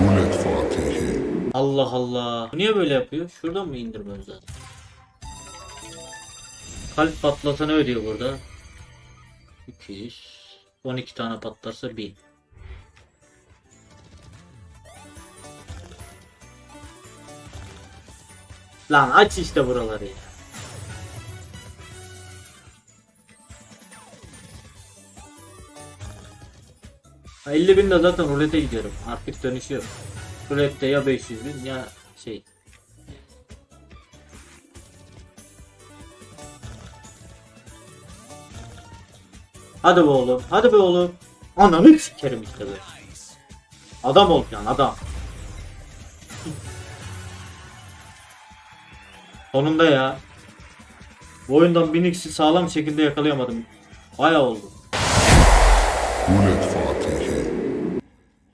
Rulet Fatihi. Allah Allah. Niye böyle yapıyor? Şuradan mı indirmemiz lazım? Kalp patlatanı ödüyor burada. 200. 12 tane patlarsa 1000. Lan aç işte buraları ya. 50 bin de zaten rulete gidiyorum. Artık dönüşüyor. Rulette ya 500 bin ya şey. Hadi be oğlum. Hadi be oğlum. Ananı sikerim işte be. Adam olacaksın adam. Sonunda ya. Bu oyundan 1000x'i sağlam şekilde yakalayamadım. Bayağı oldu.